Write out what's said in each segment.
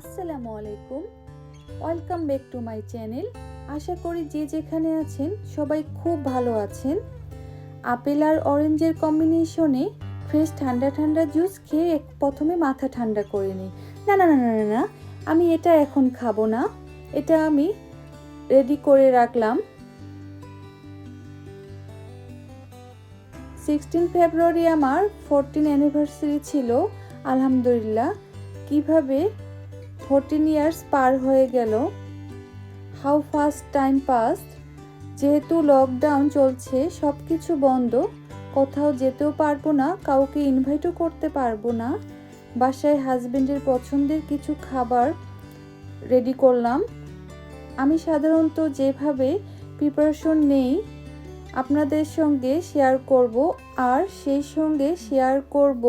আসসালামু আলাইকুম welcome back to my channel আশা করি যে যেখানে আছেন সবাই খুব ভালো আছেন। আপেল আর অরেঞ্জের কম্বিনেশনে ফ্রেশ ঠান্ডা ঠান্ডা জুস খেয়ে প্রথমে মাথা ঠান্ডা করে নিই। না না না না না আমি এটা এখন খাব না। এটা আমি রেডি করে রাখলাম। সিক্সটিন ফেব্রুয়ারি আমার ফোরটিন অ্যানিভার্সারি ছিল। আলহামদুলিল্লাহ। কীভাবে ফোরটিন ইয়ার্স পার হয়ে গেল। হাউ ফাস্ট টাইম পাস্ট যেহেতু লকডাউন চলছে সব কিছু বন্ধ, কোথাও যেতেও পারব না, কাউকে ইনভাইটও করতে পারব না। বাসায় হাজবেন্ডের পছন্দের কিছু খাবার রেডি করলাম। আমি সাধারণত যেভাবে প্রিপারেশন নেই, আপনাদের সঙ্গে শেয়ার করব, আর সেই সঙ্গে শেয়ার করব,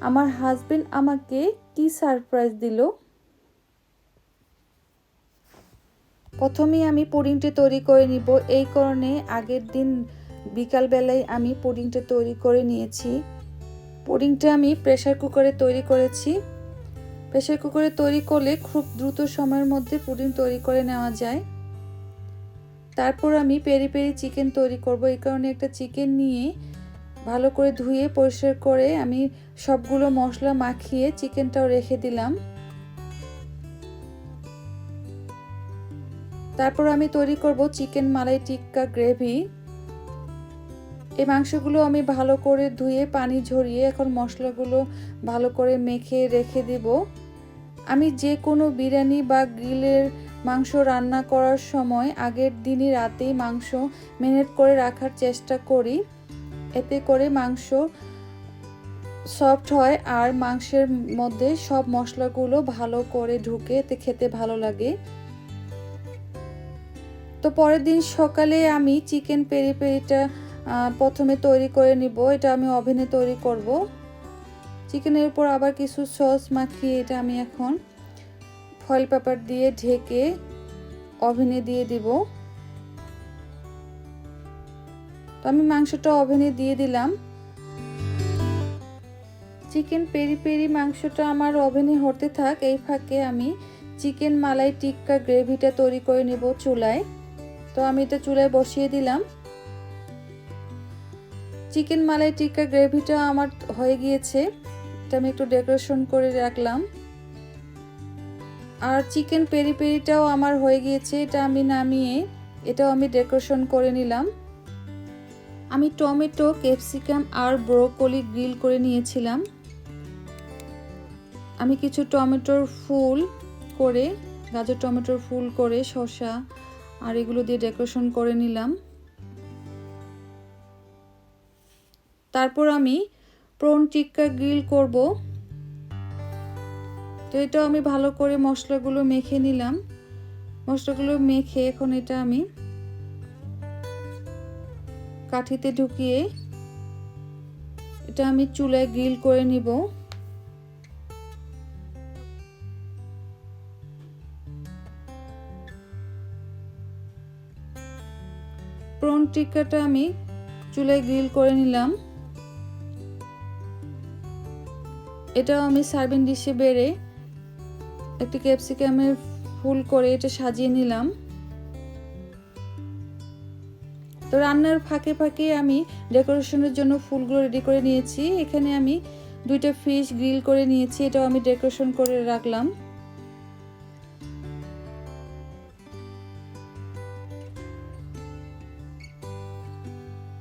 আমার হাজবেন্ড আমাকে কি সারপ্রাইজ দিল? প্রথমেই আমি পুডিংটা তৈরি করে নিব। এই কারণে আগের দিন বিকালবেলায় আমি পুডিংটা তৈরি করে নিয়েছি। পুডিংটা আমি প্রেসার কুকারে তৈরি করেছি। প্রেসার কুকারে তৈরি করলে খুব দ্রুত সময়ের মধ্যে পুডিং তৈরি করে নেওয়া যায়। তারপর আমি পেরি পেরি চিকেন তৈরি করব। এই কারণে একটা চিকেন নিয়ে ভালো করে ধুয়ে পরিষ্কার করে আমি সবগুলো মশলা মাখিয়ে চিকেনটাও রেখে দিলাম। তারপর আমি তৈরি করব চিকেন মালাই টিক্কা গ্রেভি। এই মাংসগুলো আমি ভালো করে ধুয়ে পানি ঝরিয়ে এখন মশলাগুলো ভালো করে মেখে রেখে দিব। আমি যে কোনো বিরিয়ানি বা গ্রিলের মাংস রান্না করার সময় আগের দিনই রাতেই মাংস ম্যারিনেট করে রাখার চেষ্টা করি। এতে করে মাংস সফট হয় আর মাংসের মধ্যে সব মশলাগুলো ভালো করে ঢুকে এতে খেতে ভালো লাগে। তো পরের দিন সকালে আমি চিকেন পেরি পেরিটা প্রথমে তৈরি করে নিব। এটা আমি ওভেনে তৈরি করব। চিকেনের উপর আবার কিছু সস মাখিয়ে এটা আমি এখন ফয়েল পেপার দিয়ে ঢেকে ওভেনে দিয়ে দিব। তো আমি মাংসটা ওভেনে দিয়ে দিলাম। চিকেন পেরি পেরি মাংসটা আমার ওভেনে হতে থাক, এই ফাঁকে আমি চিকেন মালাই টিক্কা গ্রেভিটা তৈরি করে নেব চুলায়। তো আমি এটা চুলায় বসিয়ে দিলাম। চিকেন মালাই টিক্কা গ্রেভিটা আমার হয়ে গিয়েছে। এটা আমি একটু ডেকোরেশন করে রাখলাম। আর চিকেন পেরি পেরিটাও আমার হয়ে গিয়েছে, এটা আমি নামিয়ে এটাও আমি ডেকোরেশন করে নিলাম। আমি টমেটো, ক্যাপসিকাম আর ব্রোকলি গ্রিল করে নিয়েছিলাম। আমি কিছু টমেটোর ফুল করে, গাজর টমেটোর ফুল করে, শসা আর এগুলো দিয়ে ডেকোরেশন করে নিলাম। তারপর আমি প্রন টিক্কা গ্রিল করব। তো এটা আমি ভালো করে মশলাগুলো মেখে নিলাম। মশলাগুলো মেখে এখন এটা আমি কাঠিতে ঢুকিয়ে এটা আমি চুলায় গ্রিল করে নিব। প্রন টিক্কাটা আমি চুলায় গ্রিল করে নিলাম। এটাও আমি সার্ভিং ডিশে বেড়ে একটি ক্যাপসিকামের ফুল করে এটা সাজিয়ে নিলাম। তো রান্নার ফাঁকে ফাঁকে আমি ডেকোরেশনের জন্য ফুলগুলো রেডি করে নিয়েছি। এখানে আমি দুইটা ফিশ গ্রিল করে নিয়েছি। এটাও আমি ডেকোরেশন করে রাখলাম।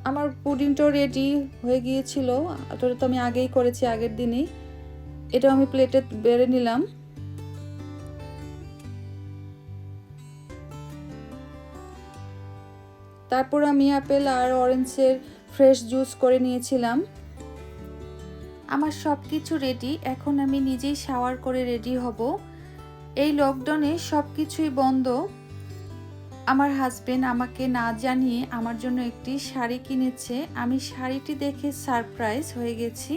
আমার পুডিংটাও রেডি হয়ে গিয়েছিল। তো আমি আগেই করেছি, আগের দিনেই। এটাও আমি প্লেটে বেড়ে নিলাম। তারপর আমি আপেল আর অরেঞ্জের ফ্রেশ জুস করে নিয়েছিলাম। আমার সব কিছু রেডি এখন আমি নিজেই শাওয়ার করে রেডি হব। এই লকডাউনে সব কিছুই বন্ধ। আমার হাজবেন্ড আমাকে না জানিয়ে আমার জন্য একটি শাড়ি কিনেছে। আমি শাড়িটি দেখে সারপ্রাইজ হয়ে গেছি।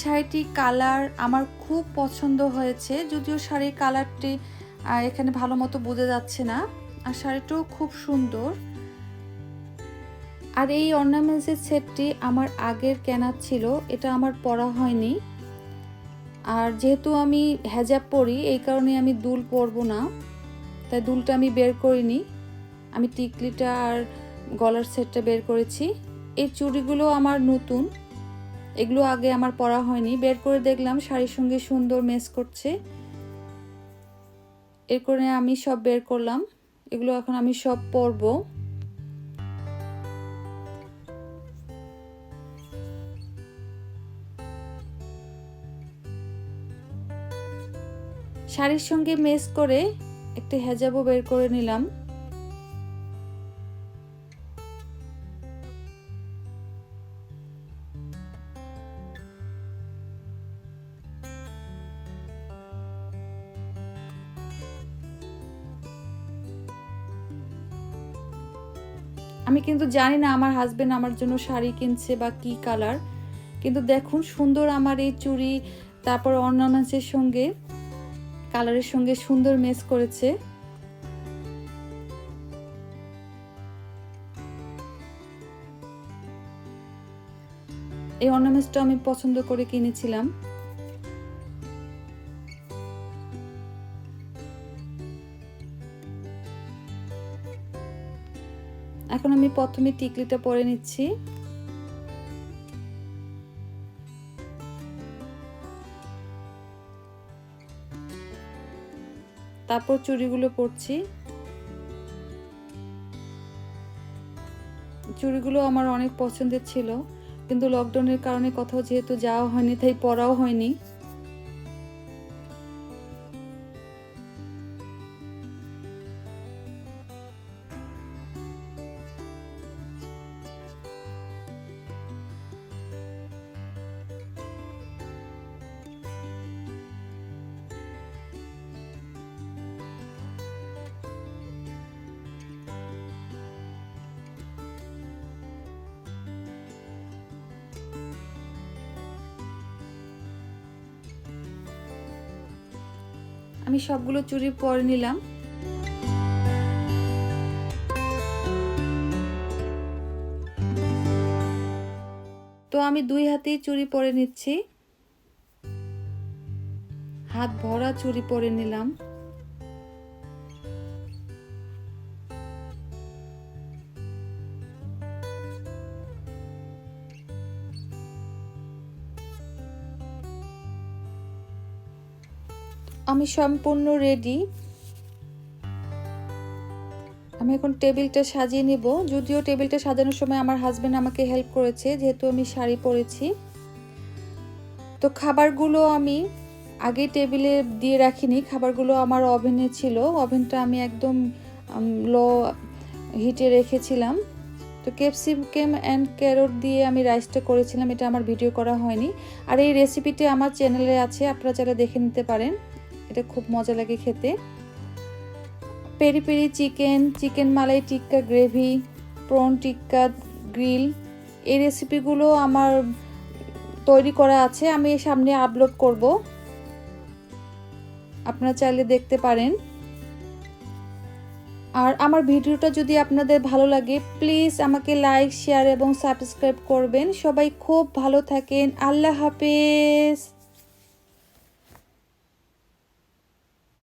শাড়িটি কালার আমার খুব পছন্দ হয়েছে, যদিও শাড়ির কালারটি এখানে ভালো মতো বোঝা যাচ্ছে না। আর শাড়িটাও খুব সুন্দর। আর এই অর্নামেন্টসের সেটটি আমার আগের কেনা ছিল, এটা আমার পরা হয়নি। আর যেহেতু আমি হেজাব পরি, এই কারণে আমি দুল পরবো না। তাই দুলটা আমি বের করিনি। আমি টিকলিটা আর গলার সেটটা বের করেছি। এই চুড়িগুলো আমার নতুন। এগুলো আগে আমার পরা হয়নি। বের করে দেখলাম শাড়ির সঙ্গে সুন্দর মেস করছে। এর করে আমি সব বের করলাম। এগুলো এখন আমি সব পরবো। শাড়ির সঙ্গে মেস করে একটি হেজাবও বের করে নিলাম। আমি কিন্তু জানি না আমার হাজবেন্ড আমার জন্য শাড়ি কিনছে বা কি কালার কিন্তু দেখুন সুন্দর আমার এই চুড়ি, তারপর অর্নামেন্টসের সঙ্গে কালারের সঙ্গে সুন্দর মেস করেছে। এই অর্নামেন্টসটা আমি পছন্দ করে কিনেছিলাম। এখন আমি প্রথমে টিকলিটা পরে নিচ্ছি। তারপর চুড়িগুলো পরছি। চুড়িগুলো আমার অনেক পছন্দের ছিল, কিন্তু লকডাউনের কারণে কোথাও যেহেতু যাওয়া হয়নি, তাই পরাও হয়নি। আমি সবগুলো চুরি পরে নিলাম। তো আমি দুই হাতেই চুড়ি পরে নিচ্ছি। হাত ভরা চুড়ি পরে নিলাম। আমি সম্পূর্ণ রেডি আমি এখন টেবিলটা সাজিয়ে নেব। যদিও টেবিলটা সাজানোর সময় আমার হাজব্যান্ড আমাকে হেল্প করেছে, যেহেতু আমি শাড়ি পরেছি। তো খাবারগুলো আমি আগে টেবিলে দিয়ে রাখিনি। খাবারগুলো আমার ওভেনে ছিল। ওভেনটা আমি একদম লো হিটে রেখেছিলাম। তো ক্যাপসিকাম অ্যান্ড ক্যারট দিয়ে আমি রাইসটা করেছিলাম। এটা আমার ভিডিও করা হয়নি। আর এই রেসিপিটি আমার চ্যানেলে আছে। আপনারা চাইলে দেখে নিতে পারেন। এটা খুব মজা লাগে খেতে। Peri peri chicken chicken malai tikka gravy, prawn tikka grill, এই রেসিপিগুলো আমার তৈরি করা আছে, আমি সামনে আপলোড করব। আপনারা চাইলে দেখতে পারেন। আর আমার ভিডিওটা যদি আপনাদের ভালো লাগে প্লিজ আমাকে লাইক শেয়ার এবং সাবস্ক্রাইব করবেন। সবাই খুব ভালো থাকেন। আল্লাহ হাফেজ।